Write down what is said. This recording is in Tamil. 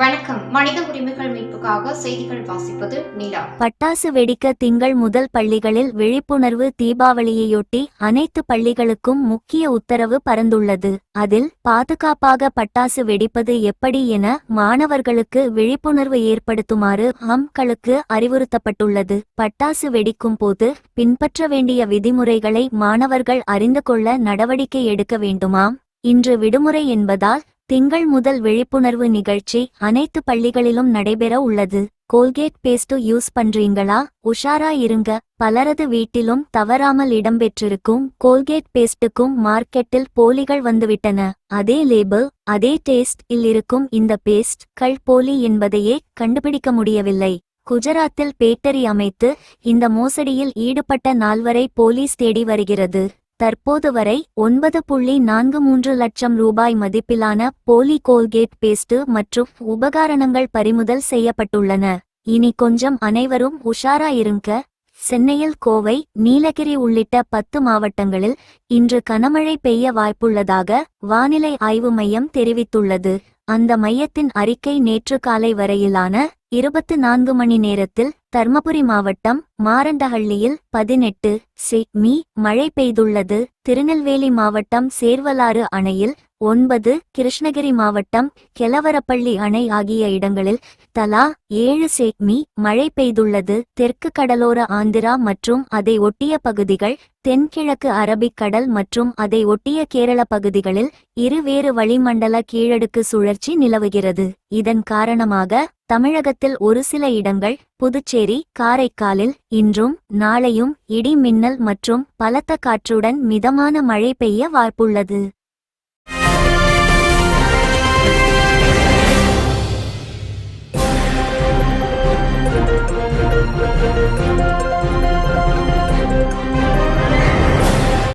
வணக்கம். மனித உரிமைகள் மீட்புக்காக செய்திகள் வாசிப்பது நிலா. பட்டாசு வெடிக்க திங்கள் முதல் பள்ளிகளில் விழிப்புணர்வு தீபாவளியையொட்டி அனைத்து பள்ளிகளுக்கும் முக்கிய உத்தரவு பறந்துள்ளது. அதில் பாதுகாப்பாக பட்டாசு வெடிப்பது எப்படி என மாணவர்களுக்கு விழிப்புணர்வு ஏற்படுத்துமாறு ஹம்களுக்கு அறிவுறுத்தப்பட்டுள்ளது. பட்டாசு வெடிக்கும் போது பின்பற்ற வேண்டிய விதிமுறைகளை மாணவர்கள் அறிந்து கொள்ள நடவடிக்கை எடுக்க வேண்டுமாம். இன்று விடுமுறை என்பதால் திங்கள் முதல் விழிப்புணர்வு நிகழ்ச்சி அனைத்து பள்ளிகளிலும் நடைபெற உள்ளது. கோல்கேட் பேஸ்டு யூஸ் பண்றீங்களா? உஷாரா இருங்க. பலரது வீட்டிலும் தவறாமல் இடம்பெற்றிருக்கும் கோல்கேட் பேஸ்டுக்கும் மார்க்கெட்டில் போலிகள் வந்துவிட்டன. அதே லேபிள் அதே டேஸ்ட் இல் இருக்கும் இந்த பேஸ்ட் கள் போலி என்பதையே கண்டுபிடிக்க முடியவில்லை. குஜராத்தில் பேட்டரி அமைத்து இந்த மோசடியில் ஈடுபட்ட நால்வரை போலீஸ் தேடி வருகிறது. தற்போது வரை ஒன்பது புள்ளி நான்கு மூன்று லட்சம் ரூபாய் மதிப்பிலான போலி கோல்கேட் பேஸ்ட் மற்றும் உபகரணங்கள் பறிமுதல் செய்யப்பட்டுள்ளன. இனி கொஞ்சம் அனைவரும் உஷாரா இருங்க. சென்னையில் கோவை நீலகிரி உள்ளிட்ட பத்து மாவட்டங்களில் இன்று கனமழை பெய்ய வாய்ப்புள்ளதாக வானிலை ஆய்வு மையம் தெரிவித்துள்ளது. அந்த மையத்தின் அறிக்கை நேற்று காலை வரையிலான இருபத்து நான்கு மணி நேரத்தில் தர்மபுரி மாவட்டம் மாரந்தஹள்ளியில் பதினெட்டு சி மீ மழை பெய்துள்ளது. திருநெல்வேலி மாவட்டம் சேர்வலாறு அணையில் ஒன்பது கிருஷ்ணகிரி மாவட்டம் கெலவரப்பள்ளி அணை ஆகிய இடங்களில் தலா ஏழு சேக்மி மழை பெய்துள்ளது. தெற்கு கடலோர ஆந்திரா மற்றும் அதை ஒட்டிய பகுதிகள் தென்கிழக்கு அரபிக்கடல் மற்றும் அதை ஒட்டிய கேரள பகுதிகளில் இருவேறு வளிமண்டல கீழடுக்கு சுழற்சி நிலவுகிறது. இதன் காரணமாக தமிழகத்தில் ஒரு சில இடங்கள் புதுச்சேரி காரைக்காலில் இன்றும் நாளையும் இடி மின்னல் மற்றும் பலத்த காற்றுடன் மிதமான மழை பெய்ய வாய்ப்புள்ளது.